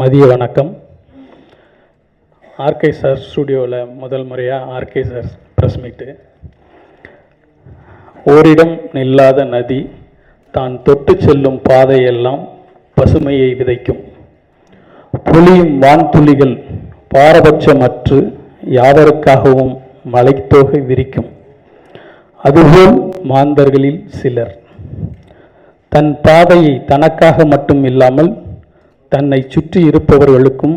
மதிய வணக்கம். RK sir ஸ்டுடியோவில் முதல் முறையாக ஆர்கே சார் ப்ரெஸ் மீட்டு ஓரிடம் நில்லாத நதி தான் தொட்டு செல்லும் பாதையெல்லாம் பசுமையை விதைக்கும். புலியும் வான்துளிகள் பாரபட்சமற்று யாவருக்காகவும் மலைத்தோகை விரிக்கும். அதுபோல் மாந்தர்களில் சிலர் தன் பாதையை தனக்காக மட்டும் இல்லாமல் தன்னை சுற்றி இருப்பவர்களுக்கும்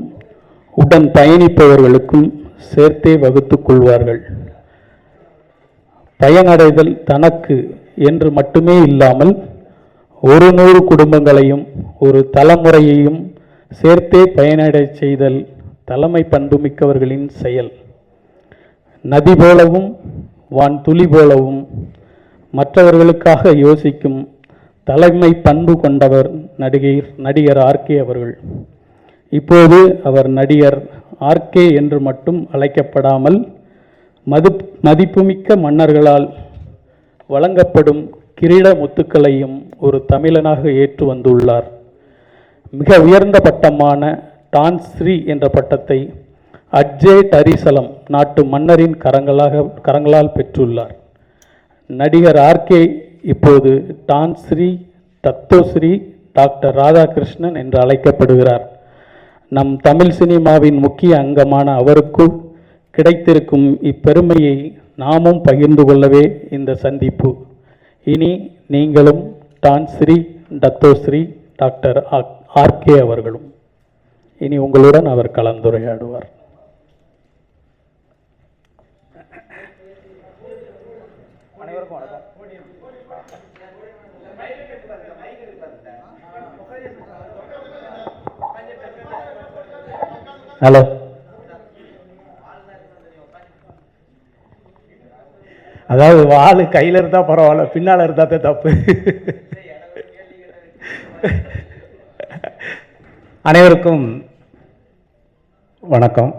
உடன் பயணிப்பவர்களுக்கும் சேர்த்தே வகுத்து கொள்வார்கள். பயனடைதல் தனக்கு என்று மட்டுமே இல்லாமல் ஒரு நூறு குடும்பங்களையும் ஒரு தலைமுறையையும் சேர்த்தே பயனடை செய்தல் தலைமை பண்புமிக்கவர்களின் செயல். நதி போலவும் வான் துளி போலவும் மற்றவர்களுக்காக யோசிக்கும் தலைமை பண்பு கொண்டவர் நடிகை நடிகர் ஆர்கே அவர்கள். இப்போது அவர் நடிகர் ஆர்கே என்று மட்டும் அழைக்கப்படாமல் மது மதிப்புமிக்க மன்னர்களால் வழங்கப்படும் கிரீட முத்துக்களையும் ஒரு தமிழனாக ஏற்று வந்துள்ளார். மிக உயர்ந்த பட்டமான டான்ஸ்ரீ என்ற பட்டத்தை அட்ஜே டரிசலம் நாட்டு மன்னரின் கரங்களாக கரங்களால் பெற்றுள்ளார். நடிகர் ஆர்கே இப்போது டான்ஸ்ரீ தத்தோஸ்ரீ டாக்டர் ராதாகிருஷ்ணன் என்று அழைக்கப்படுகிறார். நம் தமிழ் சினிமாவின் முக்கிய அங்கமான அவருக்கு கிடைத்திருக்கும் இப்பெருமையை நாமும் பகிர்ந்து கொள்ளவே இந்த சந்திப்பு. இனி நீங்களும் டான்ஸ்ரீ தத்தோஸ்ரீ டாக்டர் ஆர்கே அவர்களும். இனி உங்களுடன் அவர் கலந்துரையாடுவார். ஹலோ அதாவது வாள் கையில் இருந்தால் பரவாயில்ல பின்னால் இருந்தால் தான் தப்பு. அனைவருக்கும் வணக்கம்.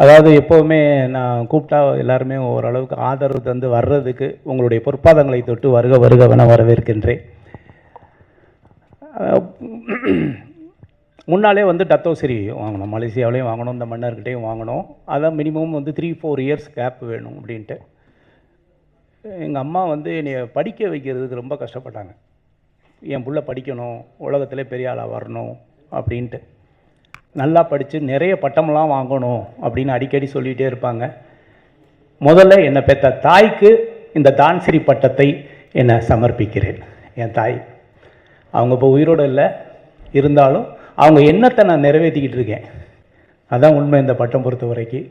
அதாவது எப்போவுமே நான் கூப்பிட்டா எல்லாருமே ஓரளவுக்கு ஆதரவு தந்து வர்றதுக்கு உங்களுடைய பொற்பாதங்களை தொட்டு வருக வருகவென வரவேற்கின்றேன். முன்னாலே வந்து டத்தோசிரி வாங்கணும் மலேசியாவிலையும் வாங்கணும் இந்த மன்னர்கிட்டையும் வாங்கணும். அதான் மினிமம் வந்து த்ரீ ஃபோர் இயர்ஸ் கேப் வேணும் அப்படின்ட்டு. எங்கள் அம்மா வந்து என்னை படிக்க வைக்கிறதுக்கு ரொம்ப கஷ்டப்பட்டாங்க. என் பிள்ளை படிக்கணும் உலகத்தில் பெரிய ஆளாக வரணும் அப்படின்ட்டு. நல்லா படித்து நிறைய பட்டமெல்லாம் வாங்கணும் அப்படின்னு அடிக்கடி சொல்லிகிட்டே இருப்பாங்க. முதல்ல என்னை பெற்ற தாய்க்கு இந்த தான்சிரி பட்டத்தை என்னை சமர்ப்பிக்கிறேன். என் தாய். அவங்க இப்போ உயிரோடு இல்லை. இருந்தாலும் அவங்க எண்ணத்தை நான் நிறைவேற்றிக்கிட்டு இருக்கேன்? அதான் உண்மை இந்த பட்டம் பொறுத்த வரைக்கும்.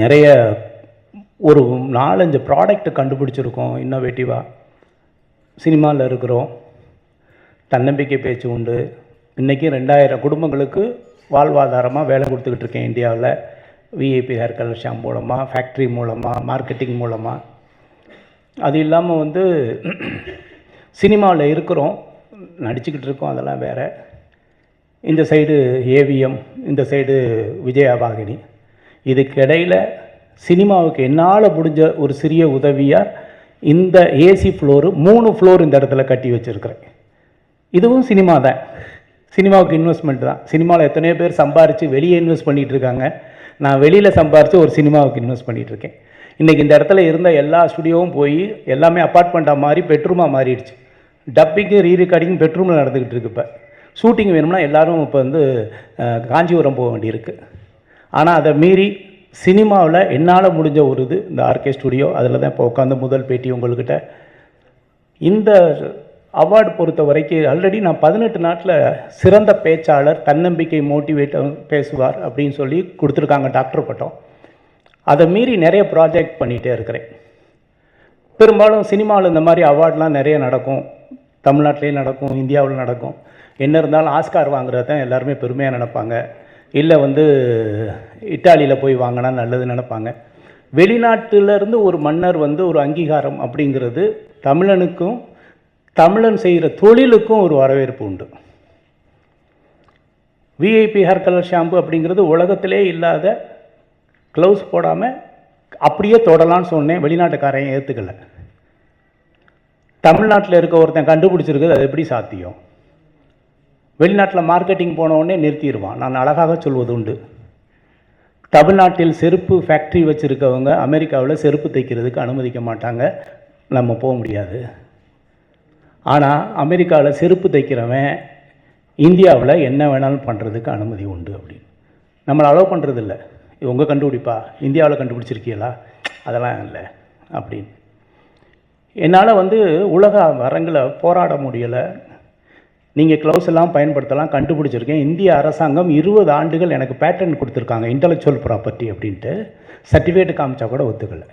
நிறைய ஒரு நாலஞ்சு ப்ராடக்ட் கண்டுபிடிச்சிருக்கோம் இன்னோவேட்டிவாக சினிமாவில் இருக்கிறோம். தன்னம்பிக்கை பேச்சு உண்டு. இன்றைக்கி ரெண்டாயிரம் குடும்பங்களுக்கு வாழ்வாதாரமாக வேலை கொடுத்துக்கிட்டு இருக்கேன் இந்தியாவில். விஐபி ஹேர் கலர் ஷாம் மூலமாக ஃபேக்ட்ரி மூலமாக மார்க்கெட்டிங் மூலமாக அது இல்லாமல் வந்து சினிமாவில் இருக்கிறோம். நடிச்சுக்கிட்டு இருக்கோம் அதெல்லாம் வேறு. இந்த சைடு ஏவிஎம் இந்த சைடு விஜயாபாகினி. இதுக்கிடையில் சினிமாவுக்கு என்னால் முடிஞ்ச ஒரு சிறிய உதவியாக இந்த ஏசி ஃப்ளோரு மூணு ஃப்ளோர் இந்த இடத்துல கட்டி வச்சுருக்கிறேன். இதுவும் சினிமா தான். சினிமாவுக்கு இன்வெஸ்ட்மெண்ட் தான். சினிமாவில் எத்தனையோ பேர் சம்பாரித்து வெளியே இன்வெஸ்ட் பண்ணிகிட்டு இருக்காங்க நான் வெளியில் சம்பாரித்து ஒரு சினிமாவுக்கு இன்வெஸ்ட் பண்ணிகிட்டு இருக்கேன் இன்றைக்கி இந்த இடத்துல இருந்த எல்லா ஸ்டுடியோவும் போய் எல்லாமே அப்பார்ட்மெண்ட்டாக மாறி பெட்ரூமாக மாறிடுச்சு. டப்பிங்கு ரீ ரெக்கார்டிங் பெட்ரூமில் நடந்துக்கிட்டு இருக்கு இப்போ. ஷூட்டிங் வேணும்னா எல்லாரும் இப்போ வந்து காஞ்சிபுரம் போக வேண்டியிருக்கு. ஆனால் அதை மீறி சினிமாவில் என்னால் முடிஞ்ச ஒரு இது இந்த ஆர்கே ஸ்டுடியோ அதில் தான் இப்போ உட்காந்து முதல் பேட்டி உங்கள்கிட்ட. இந்த அவார்டு பொறுத்த வரைக்கும் ஆல்ரெடி நான் பதினெட்டு நாட்டில் சிறந்த பேச்சாளர் தன்னம்பிக்கை மோட்டிவேட் பேசுவார் அப்படின்னு சொல்லி கொடுத்துருக்காங்க டாக்டர் பட்டம். அதை மீறி நிறைய ப்ராஜெக்ட் பண்ணிகிட்டே இருக்கிறேன். பெரும்பாலும் சினிமாவில் இந்த மாதிரி அவார்ட்லாம் நிறைய நடக்கும். தமிழ்நாட்டிலே நடக்கும் இந்தியாவில் நடக்கும். என்ன இருந்தாலும் ஆஸ்கார் வாங்குறது தான் எல்லாருமே பெருமையாக நினைப்பாங்க. இல்லை வந்து இட்டாலியில் போய் வாங்கினா நல்லதுன்னு நினப்பாங்க. வெளிநாட்டிலிருந்து ஒரு மன்னர் வந்து ஒரு அங்கீகாரம் அப்படிங்கிறது தமிழனுக்கும் தமிழன் செய்கிற தொழிலுக்கும் ஒரு வரவேற்பு உண்டு. விஐபி ஹேர் கலர் ஷாம்பு அப்படிங்கிறது உலகத்திலே இல்லாத க்ளவுஸ் போடாமல் அப்படியே தொடலான்னு சொன்னேன். வெளிநாட்டுக்காரன் ஏற்றுக்கலை தமிழ்நாட்டில் இருக்க ஒருத்தன் கண்டுபிடிச்சிருக்குது அது எப்படி சாத்தியம்? வெளிநாட்டில் மார்க்கெட்டிங் போன உடனே நிறுத்திடுவான். நான் அழகாக சொல்வது உண்டு. தமிழ்நாட்டில் செருப்பு ஃபேக்ட்ரி வச்சுருக்கவங்க அமெரிக்காவில் செருப்பு தைக்கிறதுக்கு அனுமதிக்க மாட்டாங்க. நம்ம போக முடியாது. ஆனால் அமெரிக்காவில் செருப்பு தைக்கிறவன் இந்தியாவில் என்ன வேணாலும் பண்ணுறதுக்கு அனுமதி உண்டு அப்படின்னு. நம்மளை அலோவ் பண்ணுறதில்ல உங்கள் கண்டுபிடிப்பா? இந்தியாவில் கண்டுபிடிச்சிருக்கீங்களா அதெல்லாம் இல்லை. அப்படின்னு. என்னால் வந்து உலக அரங்கில் போராட முடியலை. நீங்கள் க்ளவுஸ் எல்லாம் பயன்படுத்தலாம் கண்டுபிடிச்சிருக்கேன். இந்திய அரசாங்கம் இருபது ஆண்டுகள் எனக்கு பேட்டர்ன் கொடுத்துருக்காங்க இன்டலெக்சுவல் ப்ராப்பர்ட்டி அப்படின்ட்டு. சர்டிஃபிகேட் காமிச்சா கூட ஒத்துக்கலை.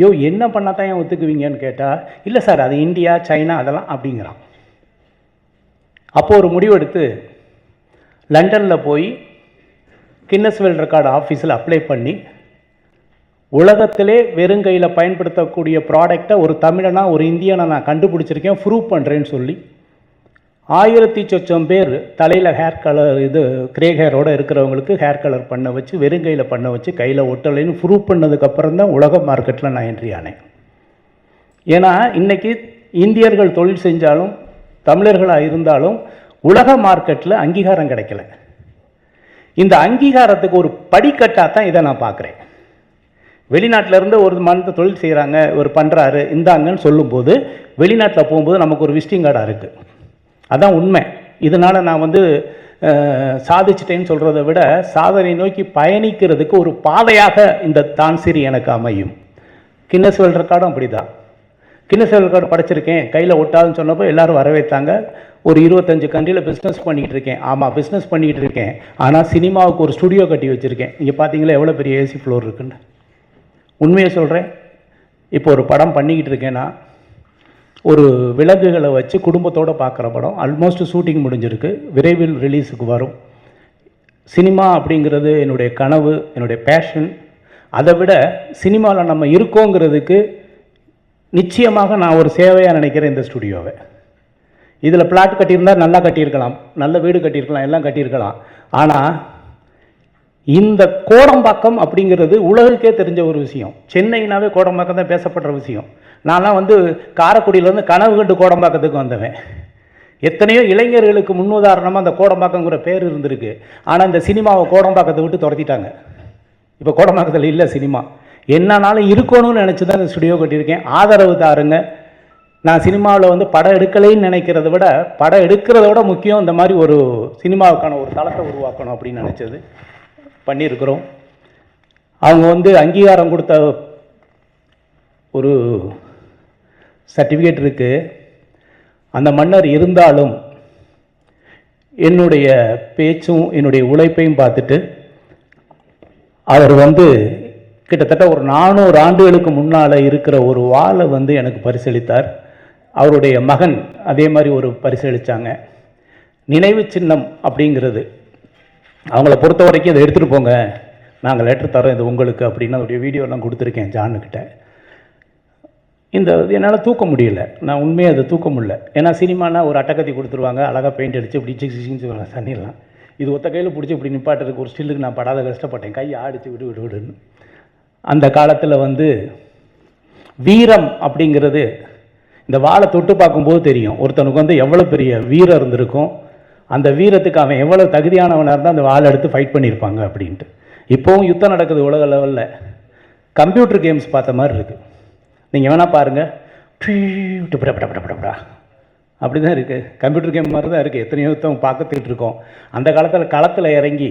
யோ என்ன பண்ணால் தான் ஏன் ஒத்துக்குவீங்கன்னு கேட்டால் இல்லை சார் அது இந்தியா சைனா அதெல்லாம் அப்படிங்கிறான். அப்போது ஒரு முடிவெடுத்து லண்டனில் போய் கின்னஸ் வேர்ல்ட் ரெக்கார்டு ஆஃபீஸில் அப்ளை பண்ணி உலகத்திலே வெறுங்கையில் பயன்படுத்தக்கூடிய ப்ராடக்டை ஒரு தமிழனா ஒரு இந்தியனை நான் கண்டுபிடிச்சிருக்கேன். ப்ரூவ் பண்ணுறேன்னு சொல்லி ஆயிரத்தி சொச்சம் பேர் தலையில் ஹேர் கலர் இது கிரே ஹேரோடு இருக்கிறவங்களுக்கு ஹேர் கலர் பண்ண வச்சு வெறுங்கையில் பண்ண வச்சு கையில் ஒட்டலைன்னு ப்ரூவ் பண்ணதுக்கப்புறம் தான் உலக மார்க்கெட்டில் நான் என்ட்ரி ஆனேன். ஏன்னா இன்றைக்கி இந்தியர்கள் தொழில் செஞ்சாலும் தமிழர்களாக இருந்தாலும் உலக மார்க்கெட்டில் அங்கீகாரம் கிடைக்கல. இந்த அங்கீகாரத்துக்கு ஒரு படிக்கட்டாக தான் இதை நான் பார்க்குறேன் வெளிநாட்டிலேருந்து ஒரு மனத்தை தொழில் செய்கிறாங்க ஒரு பண்ணுறாரு இந்தாங்கன்னு சொல்லும்போது வெளிநாட்டில் போகும்போது நமக்கு ஒரு விசிட்டிங் கார்டாக இருக்குது அதான் உண்மை. இதனால் நான் வந்து சாதிச்சிட்டேன்னு சொல்கிறத விட சாதனை நோக்கி பயணிக்கிறதுக்கு ஒரு பாதையாக இந்த தான்சிரி எனக்கு அமையும். கின்னஸ் வேல்ட் ரெக்கார்டும் அப்படி தான் கின்னஸ் வேல்ட் ரெக்கார்டு படிச்சிருக்கேன். கையில் ஒட்டாதுன்னு சொன்னப்போ எல்லாரும் வரவேற்றாங்க. ஒரு இருபத்தஞ்சு கண்ட்ரியில் பிஸ்னஸ் பண்ணிக்கிட்டு இருக்கேன். ஆமாம் பிஸ்னஸ் பண்ணிக்கிட்டு இருக்கேன். ஆனால் சினிமாவுக்கு ஒரு ஸ்டுடியோ கட்டி வச்சுருக்கேன். இங்கே பார்த்தீங்களா எவ்வளோ பெரிய ஏசி ஃப்ளோர் இருக்குன்னு. உண்மையை சொல்கிறேன் இப்போ ஒரு படம் பண்ணிக்கிட்டு இருக்கேன்னா ஒரு விலங்குகளை வச்சு குடும்பத்தோடு பார்க்குற படம் ஆல்மோஸ்ட் ஷூட்டிங் முடிஞ்சிருக்கு. விரைவில் ரிலீஸுக்கு வரும். சினிமா அப்படிங்கிறது என்னுடைய கனவு என்னுடைய பேஷன் அதை விட சினிமாவில் நம்ம இருக்கோங்கிறதுக்கு நிச்சயமாக நான் ஒரு சேவையாக நினைக்கிறேன் இந்த ஸ்டுடியோவை இதில் பிளாட் கட்டியிருந்தால் நல்லா கட்டியிருக்கலாம். நல்ல வீடு கட்டியிருக்கலாம் எல்லாம் கட்டியிருக்கலாம். ஆனால் இந்த கோடம்பாக்கம் அப்படிங்கிறது உலகுக்கே தெரிஞ்ச ஒரு விஷயம். சென்னைனாவே கோடம்பாக்கம் தான் பேசப்படுற விஷயம். நான்லாம் வந்து காரைக்குடியிலேருந்து கனவு கண்டு கோடம்பாக்கத்துக்கு வந்தவன். எத்தனையோ இளைஞர்களுக்கு முன்னுதாரணமாக அந்த கோடம்பாக்கங்கிற பேர் இருந்திருக்கு. ஆனால் இந்த சினிமாவை கோடம்பாக்கத்தை விட்டு துரத்திட்டாங்க. இப்போ கோடம்பாக்கத்தில் இல்லை சினிமா. என்னன்னாலும் இருக்கணும்னு நினச்சி தான் இந்த ஸ்டுடியோ கட்டியிருக்கேன். ஆதரவு தாருங்க. நான் சினிமாவில் வந்து படம் எடுக்கலைன்னு நினைக்கிறத விட படம் எடுக்கிறத விட முக்கியம் இந்த மாதிரி ஒரு சினிமாவுக்கான ஒரு தளத்தை உருவாக்கணும் அப்படின்னு நினச்சது. பண்ணியிருக்கிறோம். அவங்க வந்து அங்கீகாரம் கொடுத்த ஒரு சர்டிஃபிகேட் இருக்குது அந்த மன்னர் இருந்தாலும் என்னுடைய பேச்சும் என்னுடைய உழைப்பையும் பார்த்துட்டு அவர் வந்து கிட்டத்தட்ட ஒரு நானூறு ஆண்டுகளுக்கு முன்னால் இருக்கிற ஒரு வாளை வந்து எனக்கு பரிசளித்தார். அவருடைய மகன் அதே மாதிரி ஒரு பரிசளித்தாங்க நினைவு சின்னம் அப்படிங்கிறது. அவங்கள பொறுத்த வரைக்கும் இதை எடுத்துகிட்டு போங்க. நாங்கள் லெட்டர் தரோம் இது உங்களுக்கு அப்படின்னு அதோடைய வீடியோலாம் கொடுத்துருக்கேன் ஜானுக்கிட்ட இந்த என்னால் தூக்க முடியல. நான் உண்மையாக அதை தூக்க முடியல. ஏன்னா சினிமானா ஒரு அட்டக்கத்தி கொடுத்துருவாங்க அழகாக பெயிண்ட் அடித்து இப்படி சிக்ஸ் தண்ணிடலாம் இது ஒத்த கையில் பிடிச்சி இப்படி நிப்பாட்டுறதுக்கு ஒரு ஸ்டில்லுக்கு நான் படாத கஷ்டப்பட்டேன். கையை ஆடிச்சு விடு விடு விடுன்னு. அந்த காலத்தில் வந்து வீரம் அப்படிங்கிறது இந்த வாளை தொட்டு பார்க்கும்போது தெரியும். ஒருத்தனுக்கு வந்து எவ்வளோ பெரிய வீரம் இருந்திருக்கும். அந்த வீரத்துக்கு அவன் எவ்வளோ தகுதியானவனாக இருந்தால் அந்த வாளை எடுத்து ஃபைட் பண்ணியிருப்பாங்க அப்படின்ட்டு. இப்போவும் யுத்தம் நடக்குது உலக லெவலில் கம்ப்யூட்டர் கேம்ஸ் பார்த்த மாதிரி இருக்குது நீங்கள் வேணால் பாருங்கள் அப்படி தான் இருக்குது கம்ப்யூட்டர் கேம் மாதிரி தான் இருக்குது எத்தனையோ யுத்தம் பார்த்துக்கிட்டு இருக்கோம். அந்த காலத்தில் களத்தில் இறங்கி